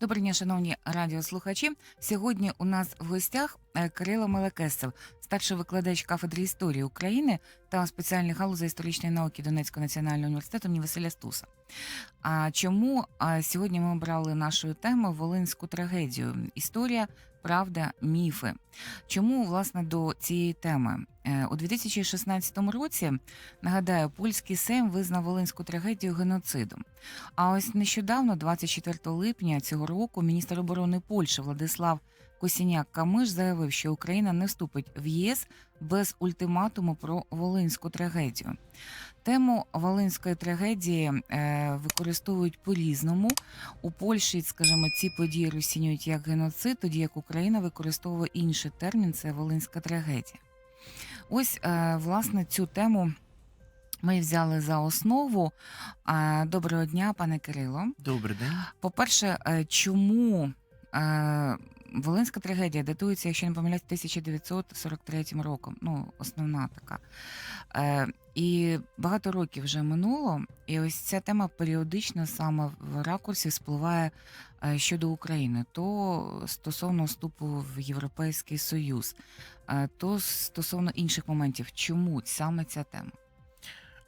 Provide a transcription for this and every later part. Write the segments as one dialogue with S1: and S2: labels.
S1: Добрий день, шановні радіослухачі. Сьогодні у нас в гостях е, Кирило Мелекесов, старший викладач кафедри історії України та спеціальних галузей історичної науки Донецького національного університету імені Василя Стуса. А чому сьогодні ми обрали нашу тему Волинську трагедію? Історія, правда, міфи. Чому власне до цієї теми? Е, У 2016 році нагадаю, польський Сейм визнав Волинську трагедію геноцидом. А ось нещодавно, 24 липня цього року, міністр оборони Польщі Владислав Косіняк Камиш заявив, що Україна не вступить в ЄС без ультиматуму про Волинську трагедію. Тему Волинської трагедії е, використовують по-різному. У Польщі, скажімо, ці події розцінюють як геноцид, тоді як Україна використовує інший термін це Волинська трагедія. Ось, е, власне, цю тему ми взяли за основу. Е, Доброго дня, пане Кирило.
S2: Добрий день.
S1: По-перше, е, чому Волинська трагедія датується, якщо не помиляюсь, 1943 роком. Ну, основна така. Е, І багато років вже минуло, і ось ця тема періодично саме в ракурсі спливає е, щодо України, то стосовно вступу в Європейський Союз, е, то стосовно інших моментів. Чому саме ця тема?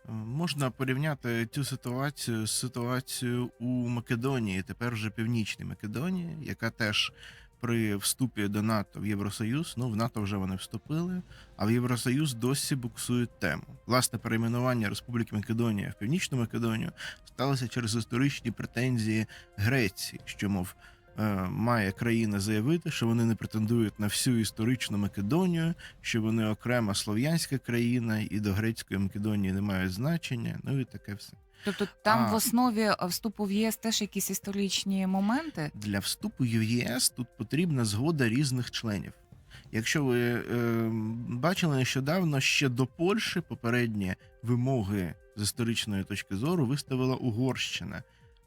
S2: Е, Можна порівняти цю ситуацію з ситуацією у Македонії, тепер вже Північній Македонії, яка теж при вступі до НАТО в Євросоюз, ну в НАТО вже вони вступили, а в Євросоюз досі буксують тему. Власне, перейменування Республіки Македонія в Північну Македонію сталося через історичні претензії Греції, що мов. е, Має країна заявити, що вони не претендують на всю історичну Македонію, що вони окрема слов'янська країна, і до грецької Македонії не мають значення. Ну і таке все.
S1: Тобто там
S2: А.
S1: в основі вступу в ЄС теж якісь історичні моменти?
S2: Для вступу в ЄС тут потрібна згода різних членів. Якщо ви е, бачили нещодавно, ще до Польщі попередні вимоги з історичної точки зору виставила Угорщина,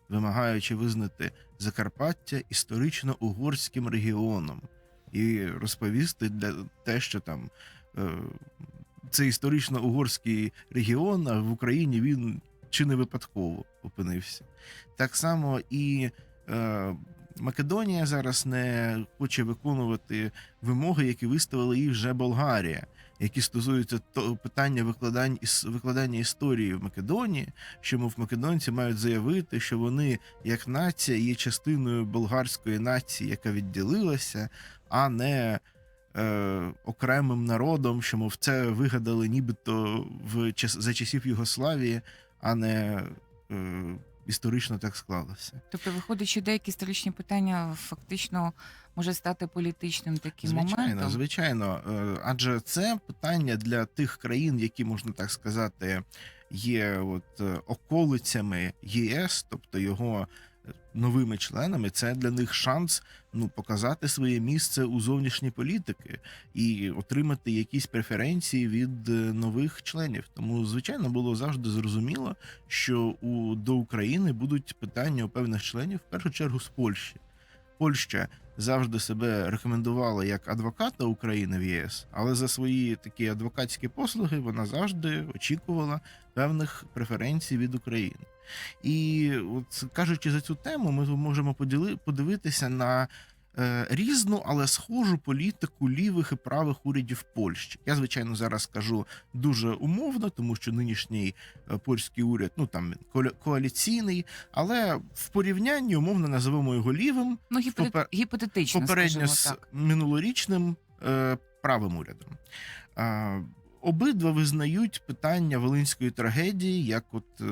S2: вимагаючи визнати Закарпаття історично угорським регіоном і розповісти для те, що там е, це історично угорський регіон, а в Україні він чи не випадково опинився. Так само і е, Македонія зараз не хоче виконувати вимоги, які виставила їй вже Болгарія, які стосуються то питання викладання історії в Македонії, що мов македонці мають заявити, що вони як нація є частиною болгарської нації, яка відділилася, а не е, окремим народом, що мов це вигадали нібито в за часів Югославії, а не е, історично так склалося.
S1: Тобто, виходить, що деякі історичні питання фактично може стати політичним таким
S2: Звичайно,
S1: моментом.
S2: звичайно. звичайно. Адже це питання для тих країн, які можна так сказати, є от е, околицями ЄС, тобто його е, новими членами. Це для них шанс ну показати своє місце у зовнішній політики і отримати якісь преференції від е, нових членів. Тому, звичайно, було завжди зрозуміло, що у до України будуть питання у певних членів, в першу чергу з Польщі. Польща завжди себе рекомендувала як адвоката України в ЄС, але за свої такі адвокатські послуги вона завжди очікувала певних преференцій від України. І от кажучи за цю тему, ми можемо поділи, подивитися на е, різну, але схожу політику лівих і правих урядів Польщі. Я звичайно зараз кажу дуже умовно, тому що нинішній е, польський уряд, ну там коаліційний, але в порівнянні умовно називаємо його лівим
S1: Ну, гіпотет... гіпотетично,
S2: попередньо
S1: скажімо
S2: з
S1: так.
S2: минулорічним е, правим урядом. Обидва визнають питання волинської трагедії як от е,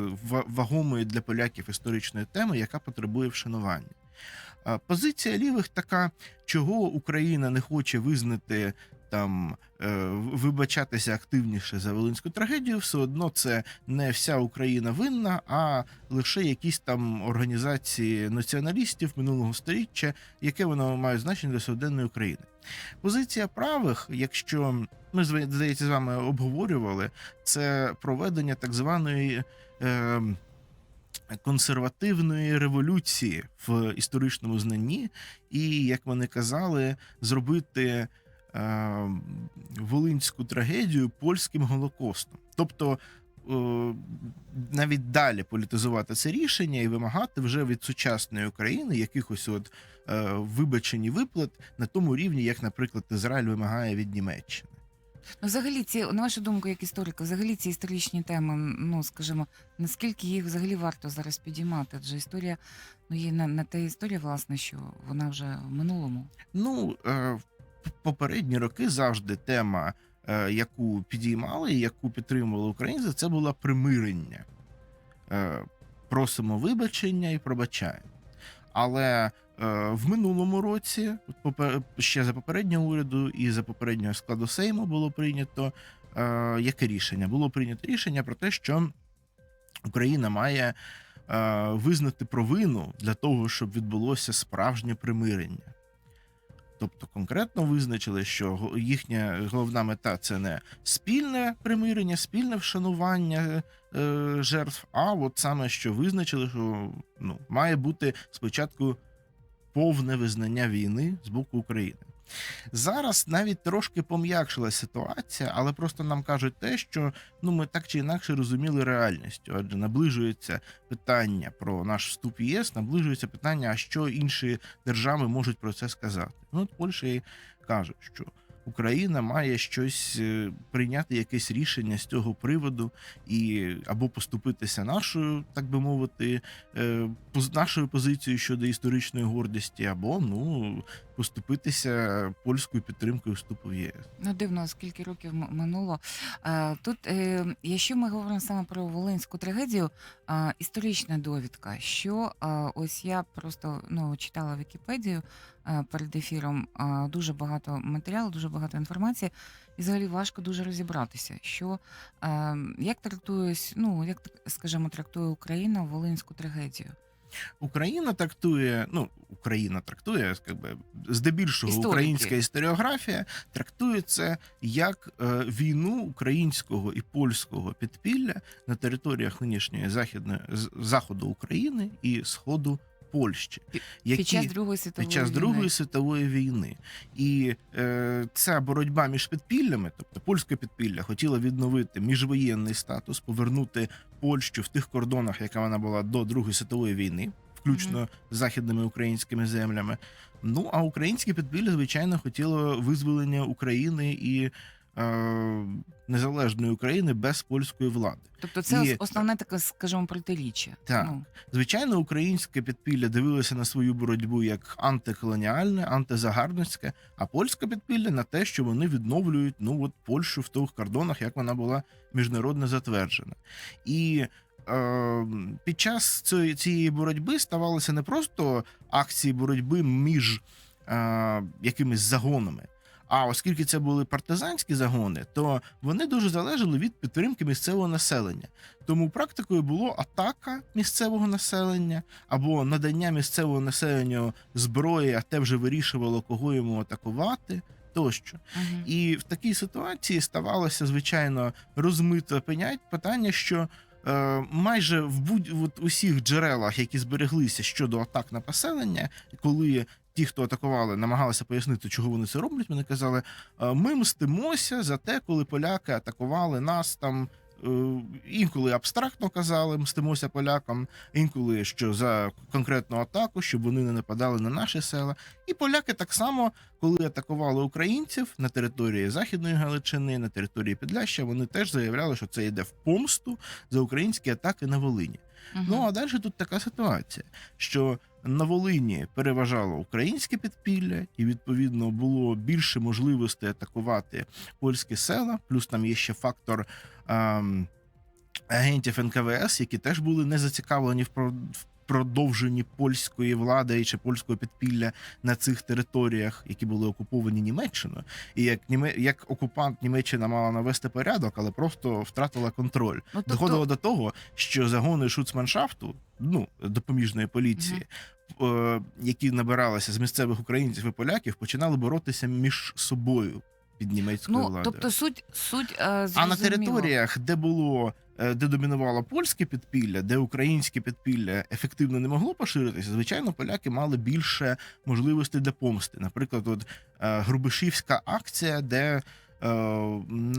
S2: вагомої для поляків історичної теми, яка потребує вшанування. Позиція лівих така, чого Україна не хоче визнати. Там е, вибачатися активніше за волинську трагедію, все одно це не вся Україна винна, а лише якісь там організації націоналістів минулого століття, яке воно має значення для сьогоденної України. Позиція правих, якщо ми здається з вами обговорювали, це проведення так званої. Е, Консервативної революції в історичному знанні, і як вони казали, зробити волинську трагедію польським голокостом. Тобто е, навіть далі політизувати це рішення і вимагати вже від сучасної України якихось от е, вибачень і виплат на тому рівні, як, наприклад, Ізраїль вимагає від Німеччини.
S1: Ну, взагалі, ці на вашу думку, як історика, взагалі ці історичні теми, ну скажімо, наскільки їх взагалі варто зараз підіймати? Адже історія, ну є на, на те історія, власне, що вона вже в минулому.
S2: Ну, е, в попередні роки завжди тема, е, яку підіймали і яку підтримували українці, це було примирення. Е, Просимо вибачення і пробачаємо. Але е, в минулому році, ще за попереднього уряду і за попереднього складу Сейму було прийнято яке рішення? Було прийнято рішення про те, що Україна має визнати провину для того, щоб відбулося справжнє примирення. Тобто конкретно визначили, що їхня головна мета це не спільне примирення, спільне вшанування е, жертв, а от саме що визначили, що ну, має бути спочатку повне визнання війни з боку України. Зараз навіть трошки пом'якшила ситуація, але просто нам кажуть те, що ну ми так чи інакше розуміли реальністю, адже наближується питання про наш вступ в ЄС, наближується питання, а що інші держави можуть про це сказати. Ну, от Польща і каже, що Україна має щось е, прийняти якесь рішення з цього приводу і або поступитися нашою, так би мовити, е, нашою позицією щодо історичної гордості, або ну поступитися польською підтримкою вступу в ЄС.
S1: Ну, дивно, скільки років минуло. Е, Тут, якщо ми говоримо саме про Волинську трагедію, історична довідка, що ось я просто ну, читала Вікіпедію перед ефіром, е, дуже багато матеріалу, дуже багато інформації, і взагалі важко дуже розібратися, що е, як трактує, ну, як скажімо, трактує Україна Волинську трагедію.
S2: Україна трактує, ну Україна трактує, як би здебільшого
S1: Історики.
S2: українська історіографія трактує це як е, війну українського і польського підпілля на територіях нинішньої західної заходу України і сходу Польщі, які
S1: Під час Другої світової
S2: під час
S1: війни.
S2: Другої світової війни. І е, ця боротьба між підпіллями, тобто польське підпілля, хотіло відновити міжвоєнний статус, повернути Польщу в тих кордонах, яка вона була до Другої світової війни, включно з західними українськими землями. Ну а українське підпілля, звичайно, хотіло визволення України і незалежної України без польської влади.
S1: Тобто це
S2: І-
S1: основне таке, скажімо, протиріччя.
S2: Так.
S1: Ну,
S2: Звичайно, українське підпілля дивилося на свою боротьбу як антиколоніальне, антизагарбницьке, а польське підпілля на те, що вони відновлюють ну от Польщу в тих кордонах, як вона була міжнародно затверджена. І е, під час цієї боротьби ставалися не просто акції боротьби між е, якимись загонами. А оскільки це були партизанські загони, то вони дуже залежали від підтримки місцевого населення. Тому практикою було атака місцевого населення або надання місцевого населенню зброї, а те вже вирішувало, кого йому атакувати. Тощо,
S1: мгм.
S2: і в такій ситуації ставалося звичайно розмите пенять- питання, що е, майже в будь от усіх джерелах, які збереглися щодо атак на поселення, коли ті, хто атакували, намагалися пояснити, чого вони це роблять, вони казали: «Е, ми мстимося за те, коли поляки атакували нас там. е, Інколи абстрактно казали, мстимося полякам, інколи що за конкретну атаку, щоб вони не нападали на наші села. І поляки так само, коли атакували українців на території Західної Галичини, на території Підляща, вони теж заявляли, що це йде в помсту за українські атаки на Волині.
S1: Мгм.
S2: Ну а далі тут така ситуація, що на Волині переважало українське підпілля, і відповідно було більше можливостей атакувати польські села. Плюс там є ще фактор ем, агентів НКВС, які теж були не зацікавлені в продовженні польської влади чи польського підпілля на цих територіях, які були окуповані Німеччиною. І як Німе- як окупант Німеччина мала навести порядок, але просто втратила контроль.
S1: Ну, тобто,
S2: Доходило до того, що загони шуцманшафту, ну допоміжної поліції, е, які набиралися з місцевих українців і поляків, починали боротися між собою під німецькою
S1: ну,
S2: владою.
S1: тобто суть, суть е,
S2: а на територіях, де було де домінувало польське підпілля, де українське підпілля ефективно не могло поширитися, звичайно, поляки мали більше можливостей для помсти. Наприклад, от е, Грубишівська акція, де е,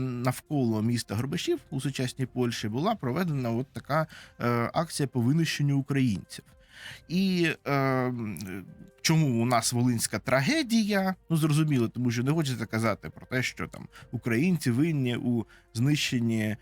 S2: навколо міста Горбашів у сучасній Польщі була проведена от така е, акція по винищенню українців. І е, чому у нас волинська трагедія? Ну зрозуміло, тому що не хочеться казати про те, що там українці винні у знищенні е,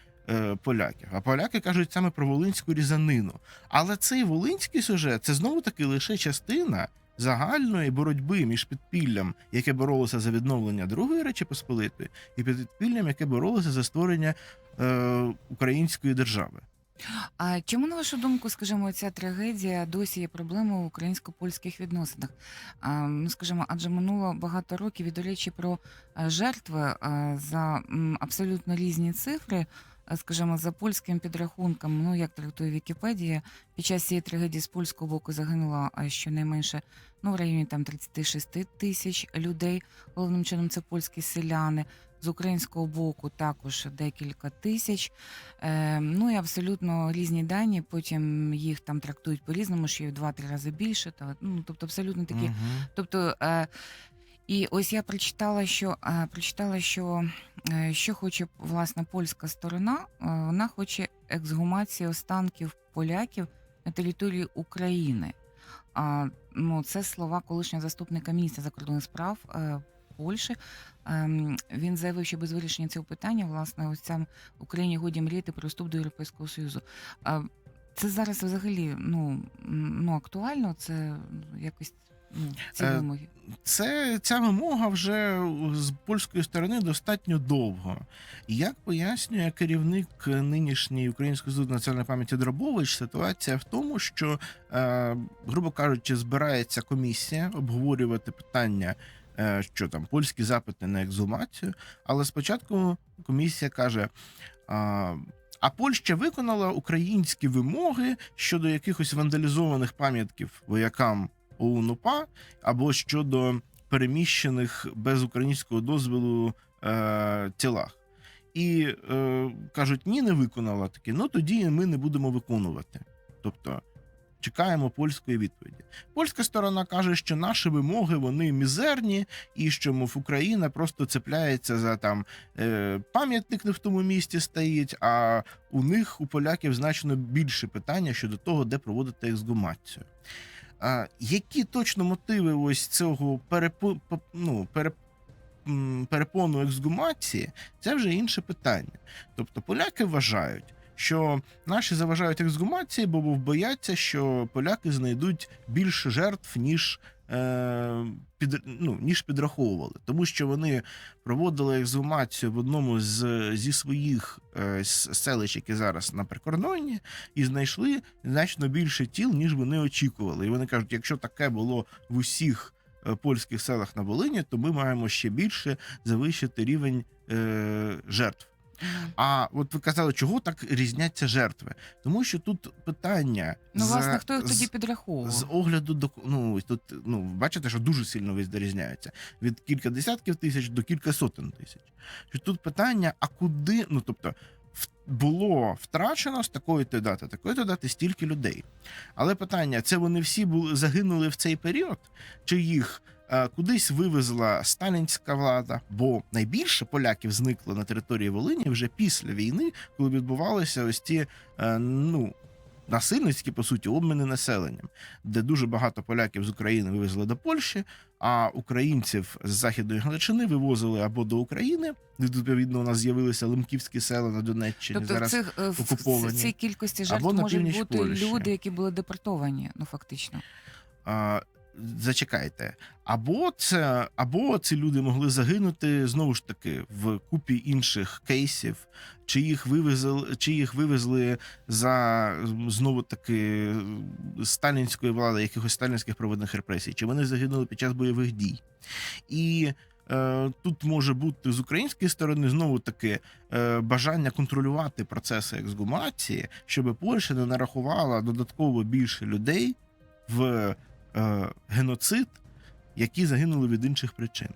S2: поляків. А поляки кажуть саме про волинську різанину. Але цей волинський сюжет це знову таки лише частина загальної боротьби між підпіллям, яке боролося за відновлення Другої Речі Посполитої, і підпіллям, яке боролося за створення е, української держави.
S1: А чому, на вашу думку, скажімо, ця трагедія досі є проблемою в українсько-польських відносинах? А, ну, скажімо, адже минуло багато років і, до речі, про е, жертви е, за абсолютно різні цифри. Скажімо, за польським підрахунком, ну як трактує Вікіпедія, під час цієї трагедії з польського боку загинуло щонайменше ну, в районі там 36 тисяч людей. Головним чином це польські селяни. З українського боку також декілька тисяч. Е, ну і абсолютно різні дані. Потім їх там трактують по-різному, що є в два-три рази більше. Та, ну, тобто абсолютно такі.
S2: Мгм.
S1: Тобто, е, і ось я прочитала, що е, прочитала, що, е, що хоче власне польська сторона. Е, вона хоче ексгумації останків поляків на території України. А, ну, це слова колишнього заступника міністра закордонних справ е, Польщі. Ем, він заявив, що без вирішення цього питання, власне, ось цям Україні годі мріяти про вступ до Європейського Союзу. А, це зараз взагалі ну, ну, актуально, це якось ці
S2: Е,
S1: вимоги.
S2: Це ця вимога вже з польської сторони достатньо довго. І Як пояснює керівник нинішньої Української суду національної пам'яті Дробович, ситуація в тому, що, е, грубо кажучи, збирається комісія обговорювати питання, е, що там польські запити на екзумацію. Але спочатку комісія каже. А, а Польща виконала українські вимоги щодо якихось вандалізованих пам'ятків воякам ОУН-УПА або щодо переміщених без українського дозволу е, тілах. І е, кажуть, ні, не виконала таке, ну тоді ми не будемо виконувати. Тобто чекаємо польської відповіді. Польська сторона каже, що наші вимоги вони мізерні, і що мов Україна просто цепляється за там е, пам'ятник не в тому місці стоїть. А у них у поляків значно більше питання щодо того, де проводити ексгумацію. А, які точно мотиви ось цього перепо, ну, переп... перепону ексгумації, це вже інше питання. Тобто поляки вважають, що наші заважають ексгумації, бо бояться, що поляки знайдуть більше жертв, ніж, під, ну, ніж підраховували. Тому що вони проводили ексгумацію в одному з, зі своїх е, селищ, які зараз на прикордонні, і знайшли значно більше тіл, ніж вони очікували. І вони кажуть, якщо таке було в усіх е, польських селах на Волині, то ми маємо ще більше завищити рівень е, жертв. А от ви казали, чого так різняться жертви? Тому що тут питання
S1: Ну,
S2: за-
S1: власне, хто їх тоді підраховував?
S2: з огляду до ну тут ну бачите, що дуже сильно відрізняються від кілька десятків тисяч до кілька сотень тисяч. Що тут питання: а куди? Ну тобто, було втрачено з такої то дати, такої то дати стільки людей. Але питання: це вони всі були загинули в цей період, чи їх кудись вивезла сталінська влада? Бо найбільше поляків зникло на території Волині вже після війни, коли відбувалися ось ці е, ну насильницькі, по суті, обміни населенням, де дуже багато поляків з України вивезли до Польщі, а українців з західної Галичини вивозили або до України. Відповідно, у нас з'явилися лемківські села на Донеччині.
S1: Тобто
S2: зараз
S1: цих е, в ц- цій кількості жертв можуть бути
S2: Польщі.
S1: люди, які були депортовані, ну фактично.
S2: а, зачекайте. Або це, або ці люди могли загинути знову ж таки в купі інших кейсів, чи їх вивезли, чи їх вивезли за знову таки сталінської влади, якихось сталінських проводних репресій, чи вони загинули під час бойових дій. І е, тут може бути з української сторони знову таки е, бажання контролювати процеси ексгумації, щоб Польща не нарахувала додатково більше людей в е, геноцид, які загинули від інших причин.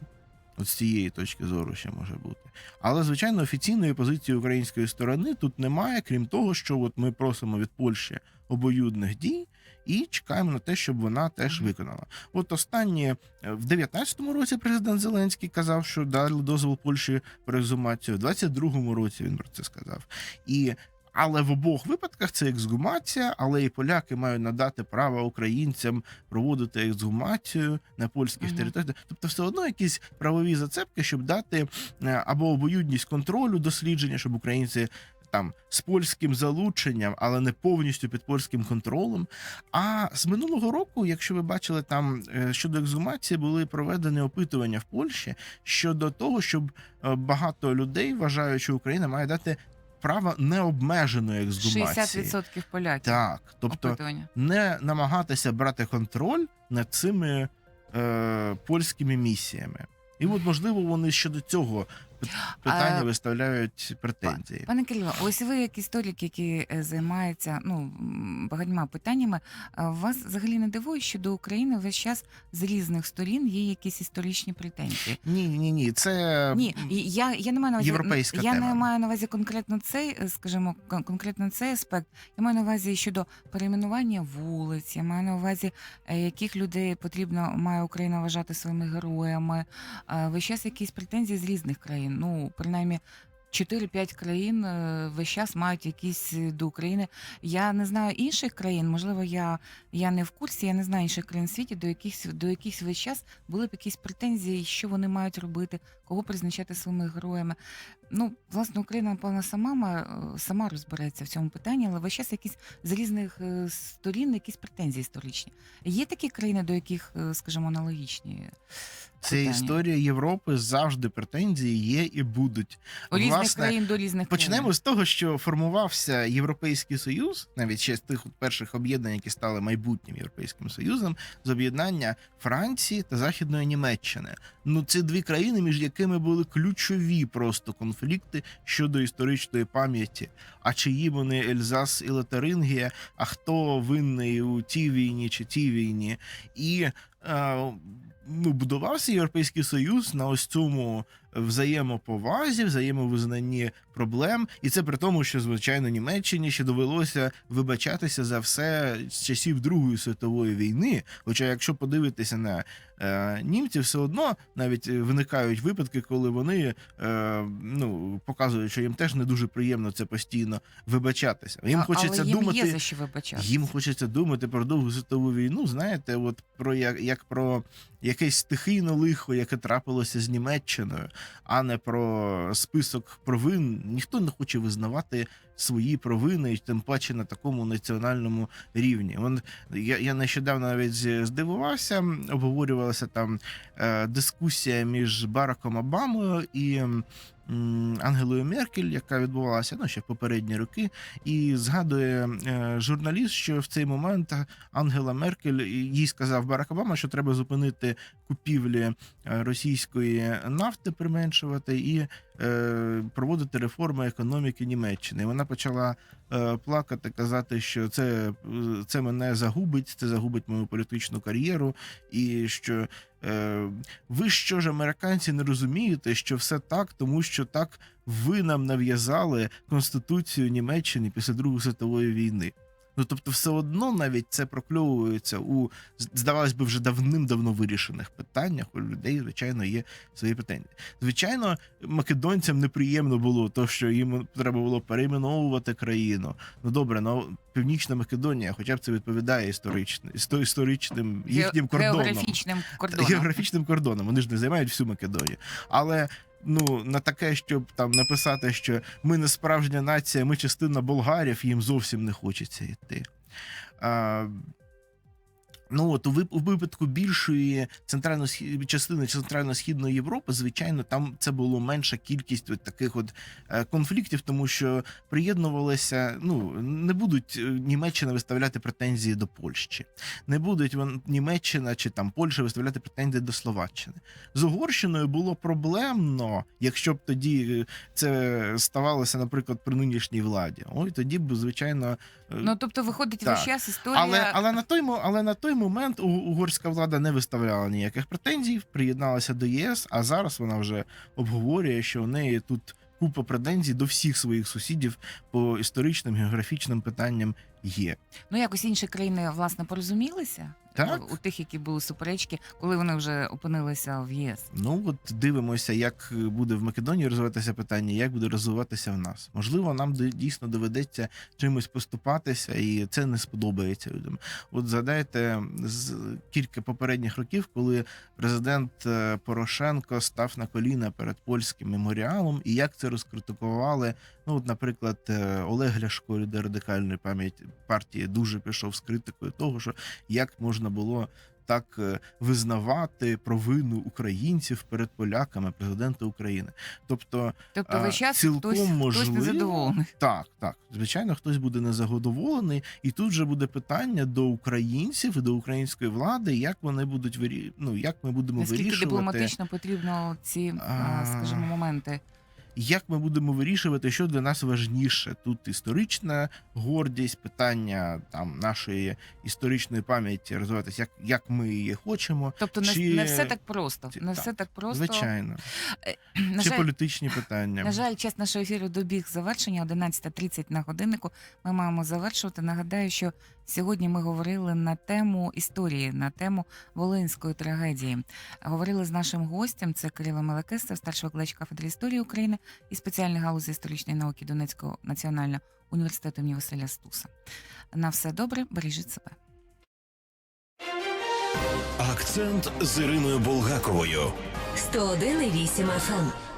S2: От з цієї точки зору ще може бути. Але, звичайно, офіційної позиції української сторони тут немає, крім того, що от ми просимо від Польщі обоюдних дій, і чекаємо на те, щоб вона теж виконала. От останнє е, в 19-му році президент Зеленський казав, що дали дозвіл Польщі про ексгумацію. В 22-му році він про це сказав. І але в обох випадках це ексгумація, але і поляки мають надати право українцям проводити ексгумацію на польських
S1: Мгм.
S2: територіях. Тобто, все одно якісь правові зацепки, щоб дати е, або обоюдність контролю дослідження, щоб українці. Там з польським залученням, але не повністю під польським контролем. А з минулого року, якщо ви бачили, там е, щодо ексгумації були проведені опитування в Польщі щодо того, щоб е, багато людей вважають, що Україна має дати право необмеженої ексгумації.
S1: 60% поляків.
S2: Так, тобто
S1: опитування.
S2: не намагатися брати контроль над цими е, польськими місіями. І от, можливо, вони щодо цього питання
S1: А,
S2: виставляють претензії.
S1: Пане Кирило, ось ви як історик, який е, займається ну м, багатьма питаннями. а Вас взагалі не дивує, що до України весь час з різних сторін є якісь історичні претензії?
S2: Ні, ні, ні. Це
S1: Ні, і я, я не маю на увазі
S2: Європейська
S1: я
S2: тема.
S1: не маю на увазі конкретно цей, е, скажімо, кон- конкретно цей аспект. Я маю на увазі щодо перейменування вулиць. Я маю на увазі, е, яких людей потрібно має Україна вважати своїми героями. Е, Весь час якісь претензії з різних країн. Ну, принаймні. 4-5 країн е, весь час мають якісь е, до України. Я не знаю інших країн. Можливо, я, я не в курсі, я не знаю інших країн світі, до яких до яких весь час були б якісь претензії, що вони мають робити, кого призначати своїми героями. Ну, власне, Україна, напевно, сама е, сама розбереться в цьому питанні, але весь час якісь з різних сторін якісь претензії історичні. Є такі країни, до яких, скажімо, аналогічні
S2: Це
S1: питання?
S2: історія Європи завжди претензії є і будуть.
S1: у різних
S2: Власне,
S1: країн до різних
S2: Почнемо
S1: країн.
S2: з того, що формувався Європейський Союз, навіть ще з тих перших об'єднань, які стали майбутнім Європейським Союзом, з об'єднання Франції та Західної Німеччини. Ну, це дві країни, між якими були ключові просто конфлікти щодо історичної пам'яті. А чиї вони Ельзас і Лотарингія, а хто винний у тій війні чи тій війні. І е, ну, будувався Європейський Союз на ось цьому взаємоповазі, взаємовизнанні проблем, і це при тому, що звичайно Німеччині ще довелося вибачатися за все з часів Другої світової війни. Хоча, якщо подивитися на е, німців, все одно навіть е, виникають випадки, коли вони е, ну показують, що їм теж не дуже приємно це постійно вибачатися. Їм
S1: А-
S2: хочеться
S1: але їм
S2: думати.
S1: є за що вибачати.
S2: Їм хочеться думати про Другу світову війну. Знаєте, от про як, як про якесь стихійне лихо, яке трапилося з Німеччиною, а не про список провин. Ніхто не хоче визнавати свої провини, і тим паче на такому національному рівні. Вон я, я нещодавно навіть здивувався, обговорювалася там е, дискусія між Бараком Обамою і. Ангелою Меркель, яка відбувалася ну, ще в попередні роки, і згадує е, журналіст, що в цей момент Ангела Меркель їй сказав Барак Обама, що треба зупинити купівлі е, російської нафти, применшувати і е, проводити реформи економіки Німеччини. Вона почала плакати, казати, що це, е, це мене загубить, це загубить мою політичну кар'єру, і що е, ви що ж, американці, не розумієте, що все так, тому що так ви нам нав'язали конституцію Німеччини після Другої світової війни. Ну тобто, все одно навіть це прокльовується у здавалось би вже давним-давно вирішених питаннях. У людей, звичайно, є свої питання. Звичайно, македонцям неприємно було то, що їм треба було перейменовувати країну. Ну добре, ну Північна Македонія, хоча б це відповідає історичним історичним їхнім кордоном
S1: Географічним кордоном.
S2: географічним кордоном. Вони ж не займають всю Македонію. Але ну на таке, щоб там написати, що ми не справжня нація, ми частина болгарів, їм зовсім не хочеться йти. А, Ну от у вип- у випадку більшої центрально частини центрально-східної Європи, звичайно, там це було менша кількість от таких от е, конфліктів, тому що приєднувалися. Ну не будуть е, Німеччина виставляти претензії до Польщі, не будуть Німеччина чи там Польща виставляти претензії до Словаччини. З Угорщиною було проблемно, якщо б тоді е, це ставалося, наприклад, при нинішній владі. Ой, тоді б звичайно.
S1: Ну тобто виходить весь час історія.
S2: але, але на той але на той момент угорська влада не виставляла ніяких претензій, приєдналася до ЄС, а зараз вона вже обговорює, що у неї тут купа претензій до всіх своїх сусідів по історичним географічним питанням є.
S1: Ну якось інші країни власне порозумілися
S2: Так.
S1: Е, у тих, які були суперечки, коли вони вже опинилися в ЄС.
S2: Ну от дивимося, як буде в Македонії розвиватися питання, як буде розвиватися в нас. Можливо, нам дійсно доведеться чимось поступатися, і це не сподобається людям. От згадайте з кілька попередніх років, коли президент е, Порошенко став на коліна перед польським меморіалом, і як це розкритикували. Ну, от, наприклад, е, Олег Ляшко, лідер радикальної пам'яті партії, дуже пішов з критикою того, що як можна було так е, визнавати провину українців перед поляками, президента України. Тобто,
S1: Тобто
S2: А,
S1: весь час
S2: цілком
S1: хтось, хтось
S2: можливо.
S1: незадоволений.
S2: так, так, звичайно, хтось буде незадоволений, і тут же буде питання до українців і до української влади, як вони будуть вирі... ну, як ми будемо
S1: Наскільки
S2: вирішувати.
S1: дипломатично потрібно ці, скажімо, моменти.
S2: Як ми будемо вирішувати, що для нас важніше. Тут історична гордість, питання там нашої історичної пам'яті розвиватися, як, як ми її хочемо.
S1: Тобто не,
S2: Чи-
S1: не все так просто. Не
S2: так,
S1: все так просто.
S2: Звичайно,
S1: На
S2: чи
S1: жаль,
S2: політичні питання.
S1: На жаль, час нашого ефіру добіг завершення 11.30 на годиннику. Ми маємо завершувати. Нагадаю, що сьогодні ми говорили на тему історії, на тему волинської трагедії. Говорили з нашим гостем. Це Кирило Мелекестов, старший викладач кафедри історії України і спеціальної галузі історичної науки Донецького національного університету імені Василя Стуса. На все добре, бережіть себе.
S3: Акцент з Іриною Булгаковою.
S4: 101,8 FM.